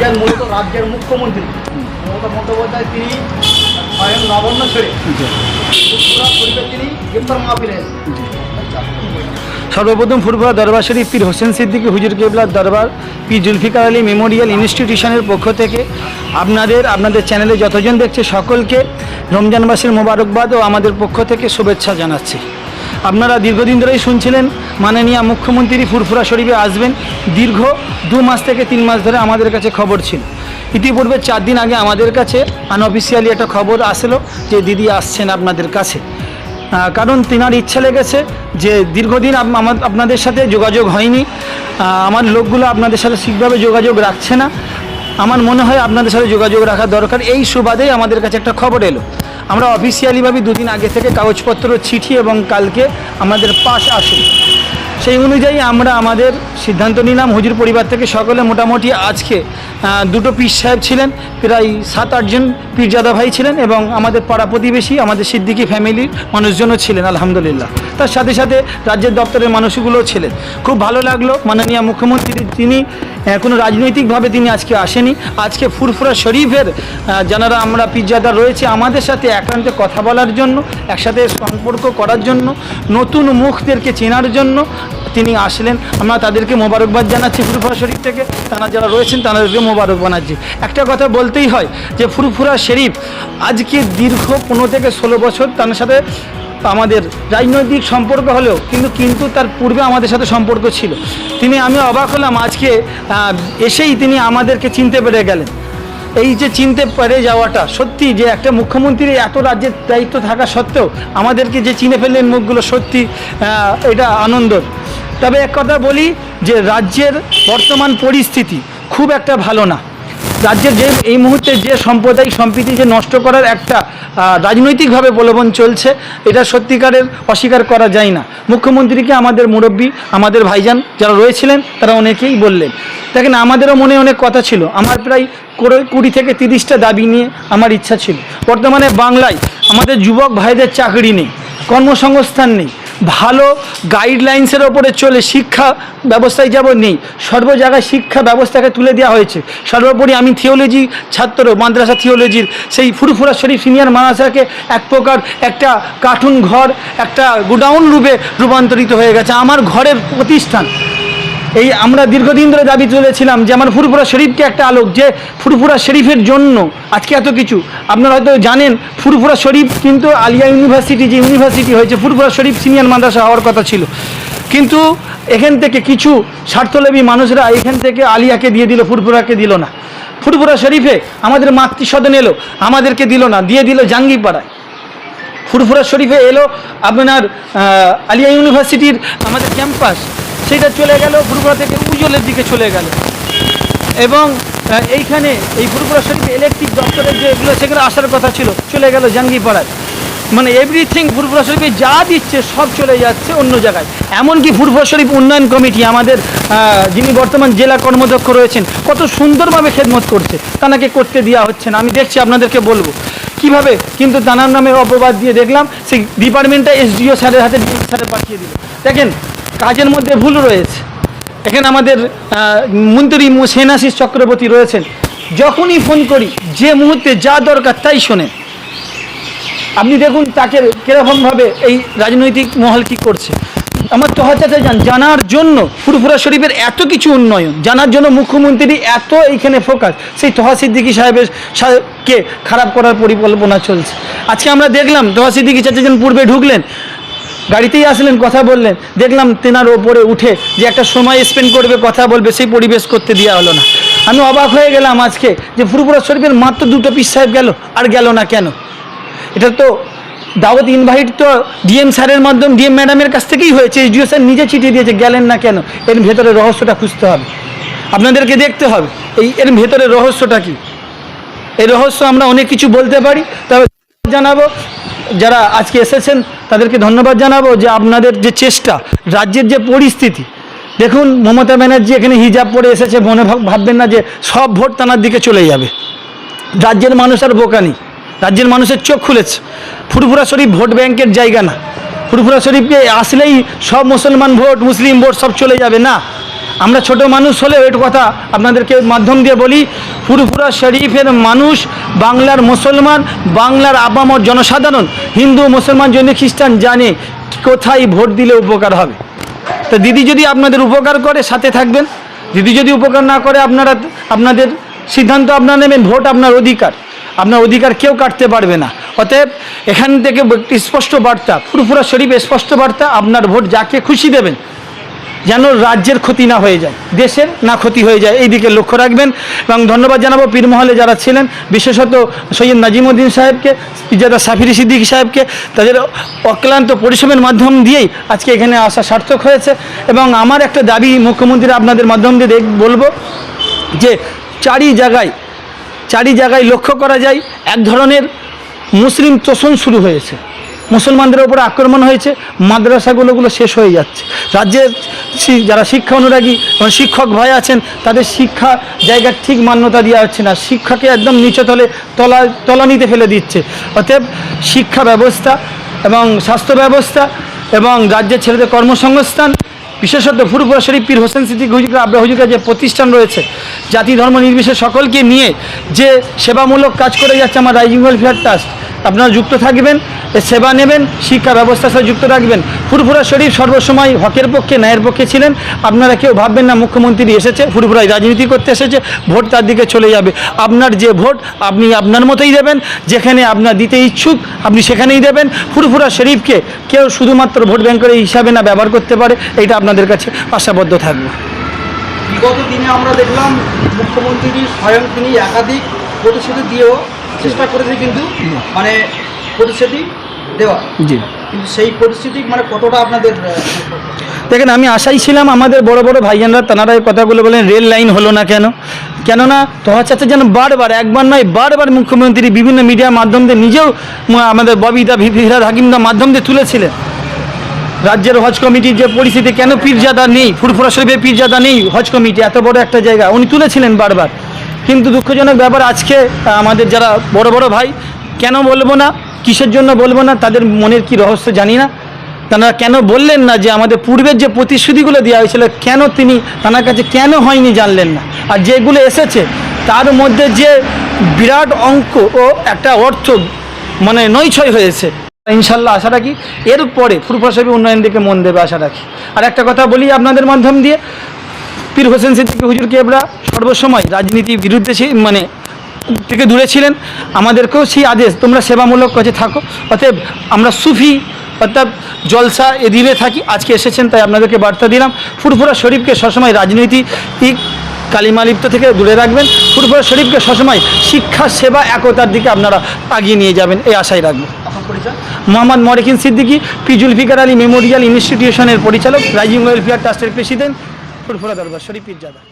বিহার মূলত রাজ্যের মুখ্যমন্ত্রী। মমতা বন্দ্যোপাধ্যায় তিনি স্বয়ং নবান্ন ছেড়ে শরীফে তিনি গ্রেপ্তার মাহফিলে সর্বপ্রথম ফুরফুরা দরবার শরীফ পীর হোসেন সিদ্দিকী হুজুর কেবলার দরবার পীর জুলফিকার আলী মেমোরিয়াল ইনস্টিটিউশনের পক্ষ থেকে আপনাদের আপনাদের চ্যানেলে যতজন দেখছে সকলকে রমজানবাসীর মোবারকবাদ ও আমাদের পক্ষ থেকে শুভেচ্ছা জানাচ্ছি। আপনারা দীর্ঘদিন ধরেই শুনছিলেন, মাননীয় মুখ্যমন্ত্রী ফুরফুরা শরীফে আসবেন। দীর্ঘ দু মাস থেকে তিন মাস ধরে আমাদের কাছে খবর ছিল। ইতিপূর্বে চার দিন আগে আমাদের কাছে আনঅফিসিয়ালি একটা খবর আসলো যে দিদি আসছেন আপনাদের কাছে। কারণ তেনার ইচ্ছা লেগেছে যে দীর্ঘদিন আপনাদের সাথে যোগাযোগ হয়নি। আমার লোকগুলো আপনাদের সাথে ঠিকভাবে যোগাযোগ রাখছে না। আমার মনে হয় আপনাদের সাথে যোগাযোগ রাখা দরকার। এই সুবাদেই আমাদের কাছে একটা খবর এলো। আমরা অফিসিয়ালিভাবে দুদিন আগে থেকে কাগজপত্র, চিঠি এবং কালকে আমাদের পাশ আসে। সেই অনুযায়ী আমরা আমাদের সিদ্ধান্ত নিলাম, হুজুর পরিবার থেকে সকলে মোটামুটি আজকে দুটো পীর সাহেব ছিলেন, প্রায় সাত আটজন পীরজাদা ভাই ছিলেন এবং আমাদের পাড়া প্রতিবেশী, আমাদের সিদ্দিকি ফ্যামিলির মানুষজনও ছিলেন, আলহামদুলিল্লাহ। তার সাথে সাথে রাজ্যের দপ্তরের মানুষগুলোও ছিলেন। খুব ভালো লাগল মাননীয় মুখ্যমন্ত্রী, তিনি কোনো রাজনৈতিকভাবে তিনি আজকে আসেনি। আজকে ফুরফুরা শরীফের যারা আমরা পীরজাদা রয়েছে আমাদের সাথে একান্তে কথা বলার জন্য, একসাথে সম্পর্ক করার জন্য, নতুন মুখদেরকে চেনার জন্য তিনি আসলেন। আমরা তাদেরকে মোবারকবাদ জানাচ্ছি ফুরফুরা শরীফ থেকে। তারা যারা রয়েছেন, তাদেরকে মোবারক বানাচ্ছি। একটা কথা বলতেই হয় যে ফুরফুরা শরীফ আজকে দীর্ঘ পনেরো থেকে ষোলো বছর তার সাথে আমাদের রাজনৈতিক সম্পর্ক হলেও, কিন্তু কিন্তু তার পূর্বে আমাদের সাথে সম্পর্ক ছিল। তিনি, আমি অবাক হলাম, আজকে এসেই তিনি আমাদেরকে চিনতে পেরে গেলেন। এই যে চিনতে পেরে যাওয়াটা, সত্যি যে একটা মুখ্যমন্ত্রীর এত রাজ্যের দায়িত্ব থাকা সত্ত্বেও আমাদেরকে যে চিনে ফেললেন মুখগুলো, সত্যি এটা আনন্দর তবে এক কথা বলি যে, রাজ্যের বর্তমান পরিস্থিতি খুব একটা ভালো না। রাজ্যের যে এই মুহূর্তে যে সাম্প্রদায়িক সম্প্রীতি যে নষ্ট করার একটা রাজনৈতিকভাবে প্রলোভন চলছে, এটা সত্যিকারের অস্বীকার করা যায় না। মুখ্যমন্ত্রীকে আমাদের মুরব্বী, আমাদের ভাইজান যারা রয়েছিলেন, তারা অনেকেই বললেন। দেখেন, আমাদেরও মনে অনেক কথা ছিল। আমার প্রায় কুড়ি থেকে তিরিশটা দাবি নিয়ে আমার ইচ্ছা ছিল। বর্তমানে বাংলায় আমাদের যুবক ভাইদের চাকরি নেই, কর্মসংস্থান নেই। ভালো গাইডলাইন্সের ওপরে চলে শিক্ষা ব্যবস্থায় যাব নেই। সর্ব জায়গায় শিক্ষা ব্যবস্থাকে তুলে দেওয়া হয়েছে। সর্বোপরি আমি থিওলজি ছাত্র, মাদ্রাসা থিওলজির সেই ফুরফুরা শরীফ সিনিয়র মাদ্রাসাকে এক প্রকার একটা কার্টুন ঘর, একটা গোডাউন রূপে রূপান্তরিত হয়ে গেছে। আমার ঘরের প্রতিষ্ঠান এই আমরা দীর্ঘদিন ধরে দাবি তুলেছিলাম যে আমার ফুরফুরা শরীফকে একটা আলোক, যে ফুরফুরা শরীফের জন্য আজকে এত কিছু। আপনারা হয়তো জানেন, ফুরফুরা শরীফ কিন্তু আলিয়া ইউনিভার্সিটি, যে ইউনিভার্সিটি হয়েছে, ফুরফুরা শরীফ সিনিয়র মাদ্রাসা হওয়ার কথা ছিল। কিন্তু এখান থেকে কিছু স্বার্থলেবী মানুষরা এখান থেকে আলিয়াকে দিয়ে দিল, ফুরফুরাকে দিল না। ফুরফুরা শরীফে আমাদের মাতৃসদন এলো, আমাদেরকে দিল না, দিয়ে দিল জাঙ্গিপাড়ায়। ফুরফুরা শরীফে এলো আপনার আলিয়া ইউনিভার্সিটির আমাদের ক্যাম্পাস। সেটা চলে গেল, ফুরফুরা থেকে উজ্জ্বলের দিকে চলে গেল। এবং এইখানে এই ফুরফুরা শরীফে ইলেকট্রিক দপ্তরের যে এগুলো, সেগুলো আসার কথা ছিল, চলে গেল জাঙ্গিপাড়ায় মানে এভরিথিং ফুরফুরা শরীফে যা দিচ্ছে, সব চলে যাচ্ছে অন্য জায়গায়। এমনকি ফুরফুরা শরীফ উন্নয়ন কমিটি, আমাদের যিনি বর্তমান জেলা কর্মদক্ষ রয়েছেন, কত সুন্দরভাবে খেদমত করছে। তানাকে করতে দেওয়া হচ্ছে না, আমি দেখছি, আপনাদেরকে বলব। কীভাবে? কিন্তু তানার নামে অপবাদ দিয়ে দেখলাম, সেই ডিপার্টমেন্টটা এসডিও স্যারের হাতে স্যারে পাঠিয়ে দিল। দেখেন কাজের মধ্যে ভুল রয়েছে। এখানে আমাদের মন্ত্রী সেনাশিস চক্রবর্তী রয়েছেন। যখনই ফোন করি, যে মুহূর্তে যা দরকার তাই শোনেন আপনি দেখুন তাকে কীরকমভাবে এই রাজনৈতিক মহল কি করছে। আমার তো হচ্ছে যান জানার জন্য ফুরফুরা শরীফের এত কিছু উন্নয়ন, জানার জন্য মুখ্যমন্ত্রী এত এইখানে ফোকাস সেই তোহা সিদ্দিকী সাহেবের সাহেবকে খারাপ করার পরিকল্পনা চলছে। আজকে আমরা দেখলাম তোহা সিদ্দিকী চাচা যেন পূর্বে ঢুকলেন গাড়িতেই আসলেন, কথা বললেন। দেখলাম তেনার ওপরে উঠে যে একটা সময় স্পেন্ড করবে, কথা বলবে, সেই পরিবেশ করতে দেওয়া হলো না। আমি অবাক হয়ে গেলাম আজকে যে ফুরফুরা শরীফের মাত্র দুটো পিস সাহেব গেল, আর গেল না কেন? এটা তো দাওয়াত ইনভাইট তো ডিএম স্যারের মাধ্যমে, ডিএম ম্যাডামের কাছ থেকেই হয়েছে, এসডিও স্যার নিজে চিঠি দিয়েছে, গেলেন না কেন? এর ভেতরে রহস্যটা খুঁজতে হবে। আপনাদেরকে দেখতে হবে, এই এর ভেতরে রহস্যটা কি? এই রহস্য আমরা অনেক কিছু বলতে পারি, তবে জানাব যারা আজকে এসেছেন, তাদেরকে ধন্যবাদ জানাব যে আপনাদের যে চেষ্টা, রাজ্যের যে পরিস্থিতি। দেখুন, মমতা ব্যানার্জি এখানে হিজাব পরে এসেছে, মনে ভাববেন না যে সব ভোট তানার দিকে চলে যাবে। রাজ্যের মানুষ আর বোকা নেই। রাজ্যের মানুষের চোখ খুলেছে। ফুরফুরা শরীফ ভোট ব্যাংকের জায়গা না। ফুরফুরা শরীফকে আসলেই সব মুসলমান ভোট, মুসলিম ভোট সব চলে যাবে না। আমরা ছোট মানুষ হলেও এর কথা আপনাদেরকে মাধ্যম দিয়ে বলি, ফুরফুরা শরীফের মানুষ, বাংলার মুসলমান, বাংলার আবামর জনসাধারণ, হিন্দু, মুসলমান জন্য খ্রিস্টান জানে কোথায় ভোট দিলে উপকার হবে। তো দিদি যদি আপনাদের উপকার করে, সাথে থাকবেন। দিদি যদি উপকার না করে, আপনারা, আপনাদের সিদ্ধান্ত আপনারা নেবেন, ভোট আপনার অধিকার। আপনার অধিকার কেউ কাটতে পারবে না। অতএব এখান থেকে একটি স্পষ্ট বার্তা, ফুরফুরা শরীফ স্পষ্ট বার্তা, আপনার ভোট যাকে খুশি দেবেন যেন রাজ্যের ক্ষতি না হয়ে যায়, দেশের না ক্ষতি হয়ে যায় এই দিকে লক্ষ্য রাখবেন। এবং ধন্যবাদ জানাব পীরমহলে যারা ছিলেন, বিশেষত সৈয়দ নাজিমুদ্দিন সাহেবকে, পিজাদা সাফিরি সিদ্দিক সাহেবকে, তাদের অক্লান্ত পরিশ্রমের মাধ্যম দিয়েই আজকে এখানে আসা সার্থক হয়েছে। এবং আমার একটা দাবি মুখ্যমন্ত্রী আপনাদের মাধ্যম দিয়ে বলব যে চারি জায়গায় চারি জায়গায় লক্ষ্য করা যায়, এক ধরনের মুসলিম তোষণ শুরু হয়েছে। মুসলমানদের ওপর আক্রমণ হয়েছে, মাদ্রাসাগুলোগুলো শেষ হয়ে যাচ্ছে। রাজ্যের যারা শিক্ষা অনুরাগী শিক্ষক ভাই আছেন, তাদের শিক্ষা জায়গার ঠিক মান্যতা দেওয়া হচ্ছে না। শিক্ষাকে একদম নিচে তলে, তলা, তলানিতে ফেলে দিচ্ছে। অতএব শিক্ষা ব্যবস্থা এবং স্বাস্থ্য ব্যবস্থা এবং রাজ্যের ছেলেদের কর্মসংস্থান, বিশেষত ফুরপুরা শরীফ পীর হোসেন সিদ্দিক হুজুর আব্রা হুজুরের যে প্রতিষ্ঠান রয়েছে, জাতি ধর্ম নির্বিশেষে সকলকে নিয়ে যে সেবামূলক কাজ করে যাচ্ছে আমার রাইজিং ওয়েলফেয়ার ট্রাস্ট আপনারা যুক্ত থাকবেন সেবা নেবেন, শিক্ষা ব্যবস্থার সাথে যুক্ত রাখবেন। ফুরফুরা শরীফ সর্বসময় হকের পক্ষে, ন্যায়ের পক্ষে ছিলেন। আপনারা কেউ ভাববেন না মুখ্যমন্ত্রী এসেছে, ফুরফুরায় রাজনীতি করতে এসেছে, ভোট তার দিকে চলে যাবে। আপনার যে ভোট, আপনি আপনার মতোই দেবেন। যেখানে আপনার দিতে ইচ্ছুক, আপনি সেখানেই দেবেন। ফুরফুরা শরীফকে কেউ শুধুমাত্র ভোট ব্যাংকের হিসাবে না ব্যবহার করতে পারে এটা আপনাদের কাছে আশাবদ্ধ থাকবে। বিগত দিনে আমরা দেখলাম মুখ্যমন্ত্রী স্বয়ং তিনি একাধিক প্রতিশ্রুতি দিয়েও চেষ্টা করেছে কিন্তু মানে প্রতিশ্রুতি দেওয়া। জি। কিন্তু সেই প্রতিশ্রুতি মানে কতটা আপনাদের দেখেন আমি আশাই ছিলাম আমাদের বড় বড় ভাইজানরা তানারা এই কথাগুলো বলেন রেল লাইন হলো না কেন? কেননা তোহা চাচ্ছে যেন বারবার একবার নয় বারবার মুখ্যমন্ত্রী বিভিন্ন মিডিয়ার মাধ্যম দিয়ে নিজেও আমাদের ববিদা ভিরাদ হাকিমদা মাধ্যম দিয়ে তুলেছিলেন। রাজ্যের হজ কমিটির যে পরিস্থিতি কেন পীরজাদা নেই? ফুরফুরা শরীফে পীরজাদা নেই হজ কমিটি এত বড় একটা জায়গা। উনি তুলেছিলেন বারবার। কিন্তু দুঃখজনক ব্যাপার, আজকে আমাদের যারা বড় বড় ভাই, কেন বলব না, কিসের জন্য বলব না, তাদের মনের কি রহস্য জানি না। তারা কেন বললেন না যে আমাদের পূর্বের যে প্রতিশ্রুতিগুলো দেওয়া হয়েছিল, কেন তিনি তার কাছে কেন হয়নি জানলেন না? আর যেগুলো এসেছে, তার মধ্যে যে বিরাট অঙ্ক ও একটা অর্থ মানে নৈছয় হয়েছে, ইনশাল্লাহ আশা রাখি। এরপরে ফুরফা সাহেব উন্নয়ন দিকে মন দেবে, আশা রাখি। আর একটা কথা বলি আপনাদের মাধ্যম দিয়ে পীর হোসেন সিদ্দিকী হুজুর কেবরা সর্বসময় রাজনীতির বিরুদ্ধে মানে থেকে দূরে ছিলেন। আমাদেরকেও সেই আদেশ তোমরা সেবামূলক কাজে থাকো। অতএব আমরা সুফি অর্থাৎ জলসা এ দিলে থাকি আজকে এসেছেন তাই আপনাদেরকে বার্তা দিলাম। ফুরফুরা শরীফকে সবসময় রাজনীতি কালিমালিপ্ত থেকে দূরে রাখবেন। ফুরফুরা শরীফকে সবসময় শিক্ষা সেবা একতার দিকে আপনারা আগিয়ে নিয়ে যাবেন এই আশাই রাখব। মোহাম্মদ মরেকিন সিদ্দিকী পি জুলফিকার আলী মেমোরিয়াল ইনস্টিটিউশনের পরিচালক রাইজিং ওয়েলফেয়ার ট্রাস্টের প্রেসিডেন্ট ফুরফুরা দরবার শরীফ পীরজাদা